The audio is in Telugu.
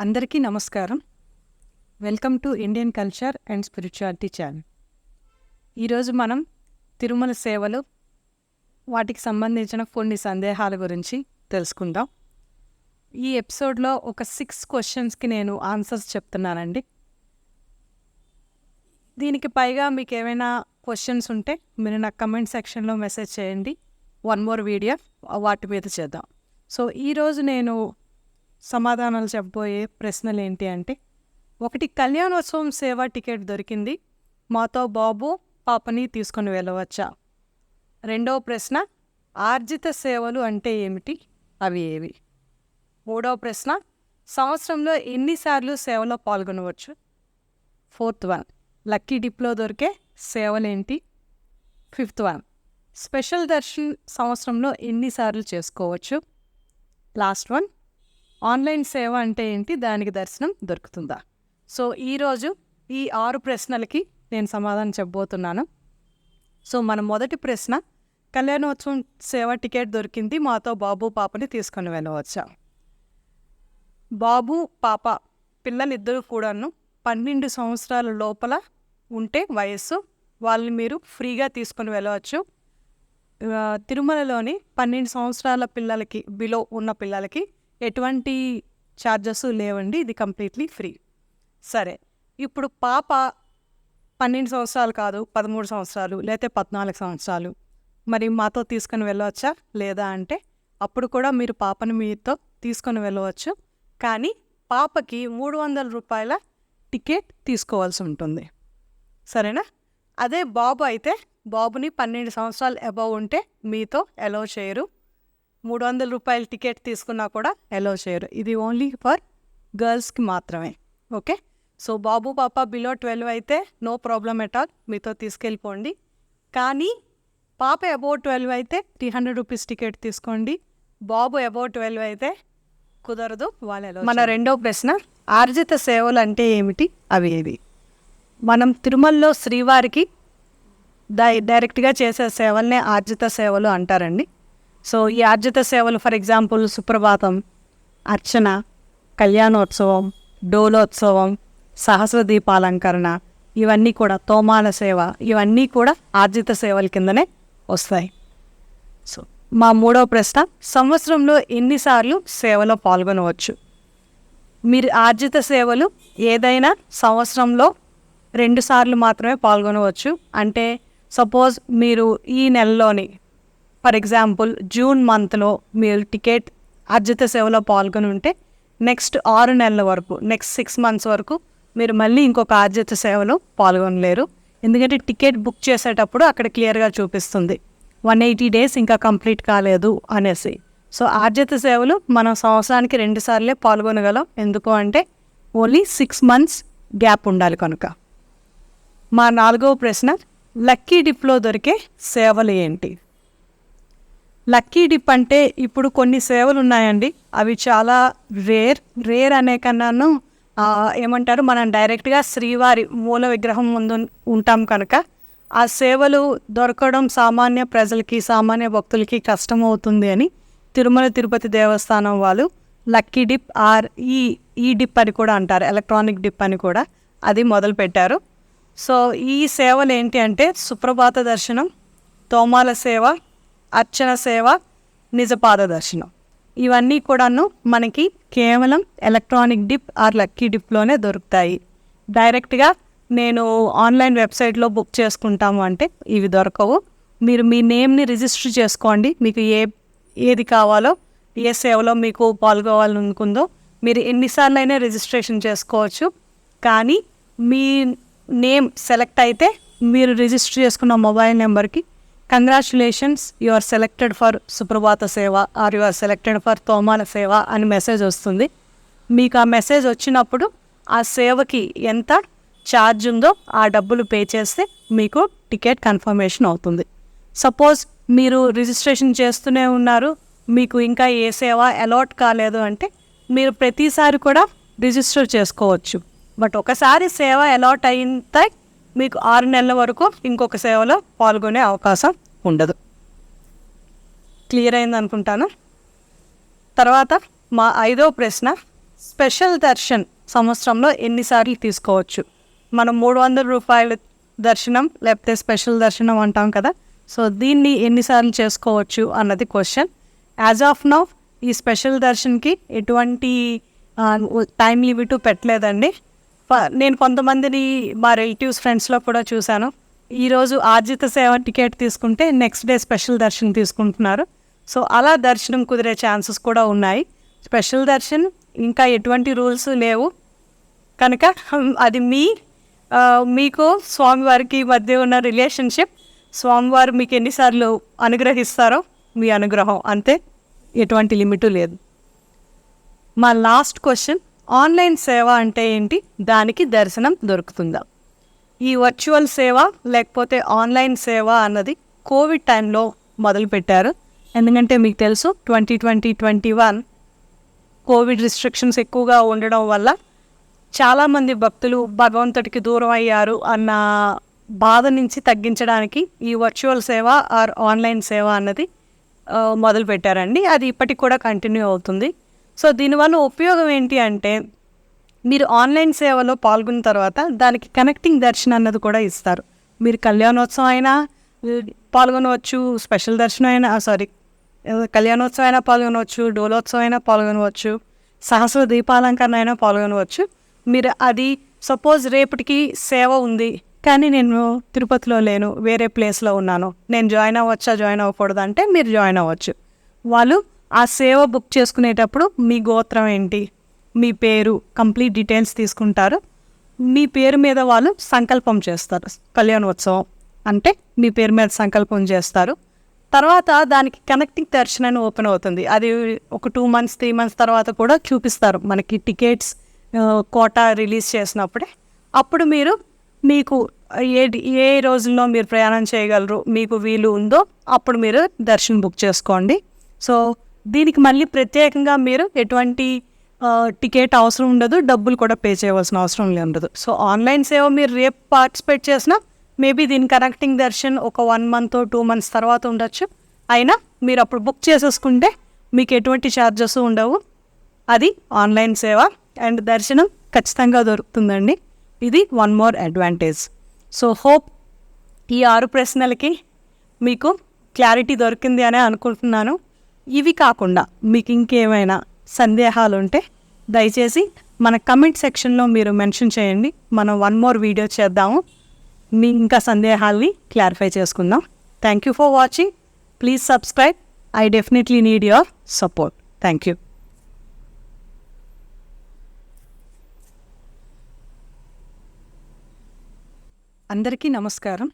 అందరికీ నమస్కారం. Welcome to Indian culture and spirituality channel. ఈరోజు మనం తిరుమల సేవలు వాటికి సంబంధించిన కొన్ని సందేహాల గురించి తెలుసుకుందాం. ఈ ఎపిసోడ్లో ఒక సిక్స్ క్వశ్చన్స్కి నేను ఆన్సర్స్ చెప్తున్నానండి. దీనికి పైగా మీకు ఏమైనా క్వశ్చన్స్ ఉంటే మీరు నాకు కమెంట్ సెక్షన్లో మెసేజ్ చేయండి. వన్ మోర్ వీడియో వాటి మీద చేద్దాం. సో ఈరోజు నేను సమాధానాలు చెప్పబోయే ప్రశ్నలు ఏంటి అంటే ఒకటి కళ్యాణోత్సవం సేవ టికెట్ దొరికింది మాతో బాబు పాపని తీసుకొని వెళ్ళవచ్చా? రెండవ ప్రశ్న ఆర్జిత సేవలు అంటే ఏమిటి? అవి ఏవి? మూడవ ప్రశ్న సంవత్సరంలో ఎన్నిసార్లు సేవలో పాల్గొనవచ్చు? ఫోర్త్ వన్ లక్కీ డిప్లో దొరికే సేవలేంటి? ఫిఫ్త్ వన్ స్పెషల్ దర్శన్ సంవత్సరంలో ఎన్నిసార్లు చేసుకోవచ్చు? లాస్ట్ వన్ ఆన్లైన్ సేవ అంటే ఏంటి? దానికి దర్శనం దొరుకుతుందా? సో ఈరోజు ఈ ఆరు ప్రశ్నలకి నేను సమాధానం చెప్పబోతున్నాను. సో మన మొదటి ప్రశ్న కళ్యాణోత్సవం సేవ టికెట్ దొరికింది మాతో బాబు పాపని తీసుకొని వెళ్ళవచ్చా? బాబు పాప పిల్లలిద్దరూ కూడాను పన్నెండు సంవత్సరాల లోపల ఉంటే వయస్సు వాళ్ళని మీరు ఫ్రీగా తీసుకొని వెళ్ళవచ్చు. తిరుమలలోని పన్నెండు సంవత్సరాల పిల్లలకి బిలో ఉన్న పిల్లలకి ఎటువంటి ఛార్జెస్ లేవండి. ఇది కంప్లీట్లీ ఫ్రీ సరే ఇప్పుడు పాప పన్నెండు సంవత్సరాలు కాదు పదమూడు సంవత్సరాలు లేకపోతే పద్నాలుగు సంవత్సరాలు. మరి మాతో తీసుకొని వెళ్ళవచ్చా? లేదా అంటే అప్పుడు కూడా మీరు పాపను మీతో తీసుకొని వెళ్ళవచ్చు. కానీ పాపకి మూడు వందల రూపాయల టికెట్ తీసుకోవాల్సి ఉంటుంది. సరేనా? అదే బాబు అయితే బాబుని పన్నెండు సంవత్సరాలు అబౌవ్ ఉంటే మీతో అలౌ చేయరు. మూడు వందల రూపాయల టికెట్ తీసుకున్నా కూడా అలౌ చేయరు. ఇది ఓన్లీ ఫర్ గర్ల్స్కి మాత్రమే. ఓకే సో బాబు పాప బిలో ట్వెల్వ్ అయితే నో ప్రాబ్లం ఎట్ ఆల్ మీతో తీసుకెళ్ళిపోండి. కానీ పాప అబౌవ్ ట్వెల్వ్ అయితే త్రీ హండ్రెడ్ రూపీస్ టికెట్ తీసుకోండి. బాబు అబౌవ్ ట్వెల్వ్ అయితే కుదరదు వాళ్ళు మన రెండో ప్రశ్న ఆర్జిత సేవలు అంటే ఏమిటి? అవి ఏవి మనం తిరుమలలో శ్రీవారికి డై డైరెక్ట్గా చేసే సేవల్నే ఆర్జిత సేవలు అంటారండి. సో ఈ ఆర్జిత సేవలు ఫర్ ఎగ్జాంపుల్ సుప్రభాతం అర్చన కళ్యాణోత్సవం డోలోత్సవం సహస్ర దీపాలంకరణ ఇవన్నీ కూడా తోమాల సేవ ఇవన్నీ కూడా ఆర్జిత సేవల కిందనే వస్తాయి. సో మా మూడో ప్రశ్న సంవత్సరంలో ఎన్నిసార్లు సేవలో పాల్గొనవచ్చు? మీరు ఆర్జిత సేవలు ఏదైనా సంవత్సరంలో రెండుసార్లు మాత్రమే పాల్గొనవచ్చు. అంటే సపోజ్ మీరు ఈ నెలలోని ఫర్ ఎగ్జాంపుల్ జూన్ మంత్లో మీరు టికెట్ ఆర్జిత సేవలో పాల్గొని ఉంటే నెక్స్ట్ ఆరు నెలల వరకు నెక్స్ట్ సిక్స్ మంత్స్ వరకు మీరు మళ్ళీ ఇంకొక ఆర్జిత సేవలో పాల్గొనలేరు. ఎందుకంటే టికెట్ బుక్ చేసేటప్పుడు అక్కడ క్లియర్గా చూపిస్తుంది. వన్ ఎయిటీ డేస్ ఇంకా కంప్లీట్ కాలేదు అనేసి. సో ఆర్జిత సేవలు మనం సంవత్సరానికి రెండు సార్లే పాల్గొనగలం. ఎందుకు అంటే ఓన్లీ సిక్స్ మంత్స్ గ్యాప్ ఉండాలి కనుక. మా నాలుగవ ప్రశ్న లక్కీ డిప్లో దొరికే సేవలు ఏంటి? లక్కీ డిప్ అంటే ఇప్పుడు కొన్ని సేవలు ఉన్నాయండి అవి చాలా రేర్ రేర్ అనే కన్నాను. ఏమంటారు? మనం డైరెక్ట్గా శ్రీవారి మూల విగ్రహం ముందు ఉంటాం కనుక. ఆ సేవలు దొరకడం సామాన్య ప్రజలకి సామాన్య భక్తులకి కష్టం అవుతుంది అని తిరుమల తిరుపతి దేవస్థానం వాళ్ళు లక్కీ డిప్ ఆర్ ఈ ఈ డిప్ అని కూడా అంటారు. ఎలక్ట్రానిక్ డిప్ అని కూడా అది మొదలు పెట్టారు సో ఈ సేవలు ఏంటి అంటే సుప్రభాత దర్శనం తోమాల సేవ అర్చన సేవ నిజపాద దర్శనం ఇవన్నీ కూడాను మనకి కేవలం ఎలక్ట్రానిక్ డిప్ ఆర్ లక్కీ డిప్లోనే దొరుకుతాయి. డైరెక్ట్గా నేను ఆన్లైన్ వెబ్సైట్లో బుక్ చేసుకుంటాము అంటే ఇవి దొరకవు. మీరు మీ నేమ్ని రిజిస్టర్ చేసుకోండి. మీకు ఏ ఏది కావాలో ఏ సేవలో మీకు పాల్గొవాలనుకుందో మీరు ఎన్నిసార్లు అయినా రిజిస్ట్రేషన్ చేసుకోవచ్చు. కానీ మీ నేమ్ సెలెక్ట్ అయితే మీరు రిజిస్టర్ చేసుకున్న మొబైల్ నెంబర్కి congratulations you are selected for Suprabhata Seva are you are selected for Thomala Seva అని మెసేజ్ వస్తుంది. మీకు ఆ మెసేజ్ వచ్చినప్పుడు ఆ సేవకి ఎంత ఛార్జ్ ఉందో ఆ డబ్బులు పే చేస్తే మీకు టికెట్ కన్ఫర్మేషన్ అవుతుంది. సపోజ్ మీరు రిజిస్ట్రేషన్ చేస్తూనే ఉన్నారు మీకు ఇంకా ఏ సేవ అలాట్ కాలేదు అంటే మీరు ప్రతిసారి కూడా రిజిస్టర్ చేసుకోవచ్చు. బట్ ఒకసారి సేవ అలాట్ అయితే మీకు ఆరు నెలల వరకు ఇంకొక సేవలో పాల్గొనే అవకాశం ఉండదు. క్లియర్ అయింది అనుకుంటాను. తర్వాత మా ఐదో ప్రశ్న స్పెషల్ దర్శన్ సంవత్సరంలో ఎన్నిసార్లు తీసుకోవచ్చు? మనం మూడు వందల రూపాయల దర్శనం లేకపోతే స్పెషల్ దర్శనం అంటాం కదా సో దీన్ని ఎన్నిసార్లు చేసుకోవచ్చు అన్నది క్వశ్చన్ యాజ్ ఆఫ్ నౌ ఈ స్పెషల్ దర్శన్కి ఎటువంటి టైం లిమిట్ పెట్టలేదండి. నేను కొంతమందిని మా రిలేటివ్స్ ఫ్రెండ్స్లో కూడా చూశాను. ఈరోజు ఆర్జిత సేవ టికెట్ తీసుకుంటే నెక్స్ట్ డే స్పెషల్ దర్శనం తీసుకుంటున్నారు. సో అలా దర్శనం కుదిరే ఛాన్సెస్ కూడా ఉన్నాయి. స్పెషల్ దర్శన్ ఇంకా ఎటువంటి రూల్స్ లేవు. కనుక అది మీ మీకు స్వామివారికి మధ్య ఉన్న రిలేషన్షిప్ స్వామివారు మీకు ఎన్నిసార్లు అనుగ్రహిస్తారో మీ అనుగ్రహం అంతే. ఎటువంటి లిమిటు లేదు. మా లాస్ట్ క్వశ్చన్ ఆన్లైన్ సేవ అంటే ఏంటి? దానికి దర్శనం దొరుకుతుందా? ఈ వర్చువల్ సేవ లేకపోతే ఆన్లైన్ సేవ అన్నది కోవిడ్ టైంలో మొదలుపెట్టారు. ఎందుకంటే మీకు తెలుసు twenty twenty twenty one covid restrictions ఎక్కువగా ఉండడం వల్ల చాలామంది భక్తులు భగవంతుడికి దూరం అయ్యారు అన్న బాధ నుంచి తగ్గించడానికి ఈ వర్చువల్ సేవ ఆర్ ఆన్లైన్ సేవ అన్నది మొదలుపెట్టారండి. అది ఇప్పటికి కూడా కంటిన్యూ అవుతుంది. సో దీనివల్ల ఉపయోగం ఏంటి అంటే మీరు ఆన్లైన్ సేవలో పాల్గొన్న తర్వాత దానికి కనెక్టింగ్ దర్శనం అన్నది కూడా ఇస్తారు. మీరు కళ్యాణోత్సవం అయినా పాల్గొనవచ్చు స్పెషల్ దర్శనం అయినా సారీ కళ్యాణోత్సవం అయినా పాల్గొనవచ్చు డోలోత్సవం అయినా పాల్గొనవచ్చు సహస్ర దీపాలంకరణ అయినా పాల్గొనవచ్చు. మీరు అది సపోజ్ రేపటికి సేవ ఉంది కానీ నేను తిరుపతిలో లేను వేరే ప్లేస్లో ఉన్నాను నేను జాయిన్ అవ్వచ్చా జాయిన్ అవ్వకూడదు అంటే మీరు జాయిన్ అవ్వచ్చు. వాళ్ళు ఆ సేవ బుక్ చేసుకునేటప్పుడు మీ గోత్రం ఏంటి? మీ పేరు కంప్లీట్ డీటెయిల్స్ తీసుకుంటారు. మీ పేరు మీద వాళ్ళు సంకల్పం చేస్తారు. కళ్యాణోత్సవం అంటే మీ పేరు మీద సంకల్పం చేస్తారు. తర్వాత దానికి కనెక్టింగ్ దర్శనం ఓపెన్ అవుతుంది. అది ఒక టూ మంత్స్ త్రీ మంత్స్ తర్వాత కూడా చూపిస్తారు. మనకి టికెట్స్ కోటా రిలీజ్ చేసినప్పుడే. అప్పుడు మీరు మీకు ఏ ఏ రోజుల్లో మీరు ప్రయాణం చేయగలరు మీకు వీలు ఉందో అప్పుడు మీరు దర్శనం బుక్ చేసుకోండి. సో దీనికి మళ్ళీ ప్రత్యేకంగా మీరు ఎటువంటి టికెట్ అవసరం ఉండదు డబ్బులు కూడా పే చేయవలసిన అవసరం ఉండదు. సో ఆన్లైన్ సేవ మీరు రేపు పార్టిసిపేట్ చేసినా మేబీ దీని కనెక్టింగ్ దర్శన్ ఒక వన్ మంత్ టూ మంత్స్ తర్వాత ఉండొచ్చు. అయినా మీరు అప్పుడు బుక్ చేసేసుకుంటే మీకు ఎటువంటి ఛార్జెస్ ఉండవు. అది ఆన్లైన్ సేవ అండ్ దర్శనం ఖచ్చితంగా దొరుకుతుందండి. ఇది one more advantage. So hope ఈ ఆరు ప్రశ్నలకి మీకు క్లారిటీ దొరికింది అనే అనుకుంటున్నాను. ఇవి కాకుండా మీకు ఇంకేమైనా సందేహాలు ఉంటే దయచేసి మన కమెంట్ సెక్షన్లో మీరు మెన్షన్ చేయండి. మనం వన్ మోర్ వీడియో చేద్దాము. మీ ఇంకా సందేహాల్ని క్లారిఫై చేసుకుందాం. Thank you for watching. Please subscribe. I definitely need your support. Thank you. అందరికీ నమస్కారం.